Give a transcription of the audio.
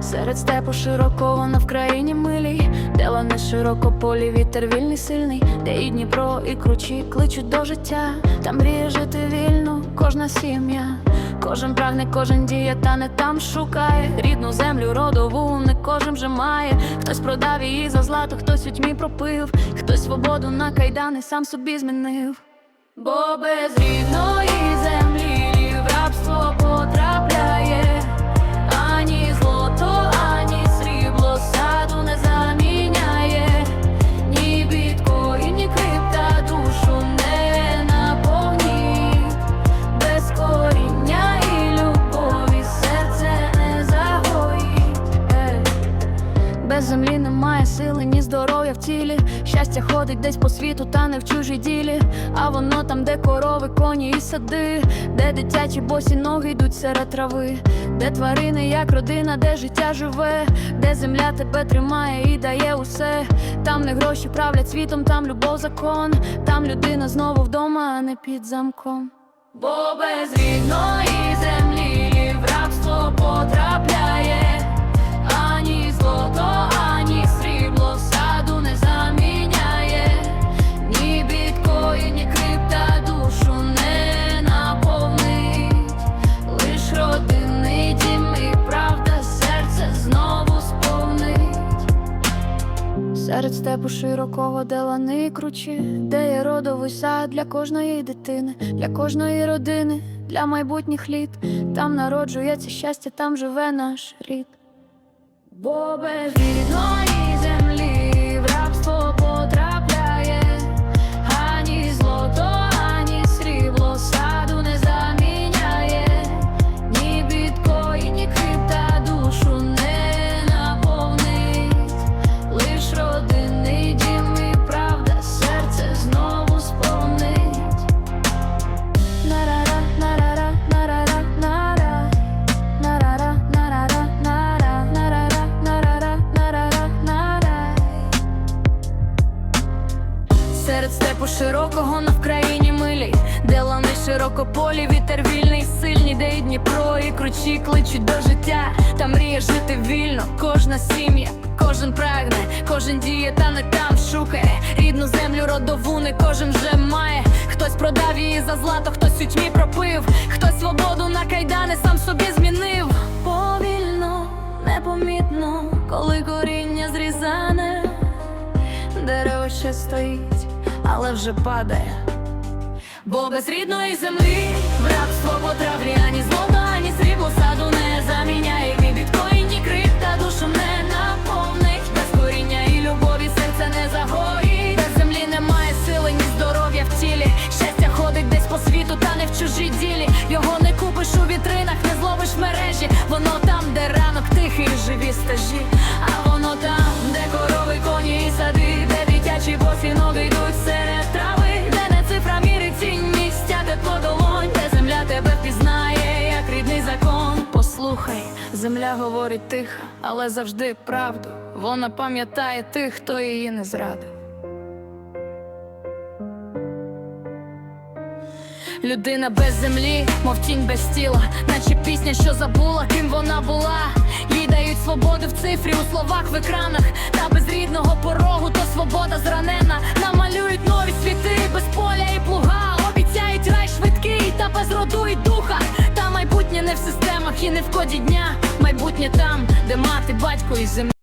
Серед степу широкого на вкраїні милій, де лани широкополі, вітер вільний сильний, де і Дніпро, і кручі кличуть до життя, там мріє жити вільно, кожна сім'я, кожен прагне, кожен діє, та не там шукає рідну землю, родову, не кожен же має. Хтось продав її за злато, хтось у тьмі пропив, хтось свободу на кайдани сам собі змінив. Бо без рідної землі Без землі немає сили, ні здоров'я в тілі. Щастя ходить десь по світу, та не в чужій ділі. А воно там, де корови, коні і сади, де дитячі босі ноги йдуть серед трави, де тварини, як родина, де життя живе, де земля тебе тримає і дає усе. Там не гроші правлять світом, там любов, закон, там людина знову вдома, а не під замком. Бо без рідної землі в рабство потрапляє. Серед степу широкого, де лани кручі, де є родовий сад для кожної дитини, для кожної родини, для майбутніх літ. Там народжується щастя, там живе наш рід. Бо без широкого на вкраїні милій, де лани широкополі, вітер вільний, сильний, де і Дніпро, і кручі кличуть до життя, та мріє жити вільно, кожна сім'я, кожен прагне, кожен діє, та не там шукає. Рідну землю родову, не кожен вже має. Хтось продав її за злато, хтось у тьмі пропив, хтось свободу на кайдани сам собі змінив. Повільно, непомітно, коли коріння зрізане, дерево ще стоїть, але вже падає. Бо без рідної землі в рабство потраплі йдуть серед трави, де не цифра міри цінь місця, тепло долонь, де земля тебе впізнає, як рідний закон. Послухай, земля говорить тихо, але завжди правду. Вона пам'ятає тих, хто її не зрадив. Людина без землі, мов тінь без тіла, наче пісня, що забула, ким вона була. Їй дають свободу в цифрі, у словах в екранах. Та без рідного порогу, то свобода зранена. Намалюють нові світи, без поля і плуга. Обіцяють рай швидкий, та без роду і духа. Та майбутнє не в системах і не в коді дня. Майбутнє там, де мати, батько і земля.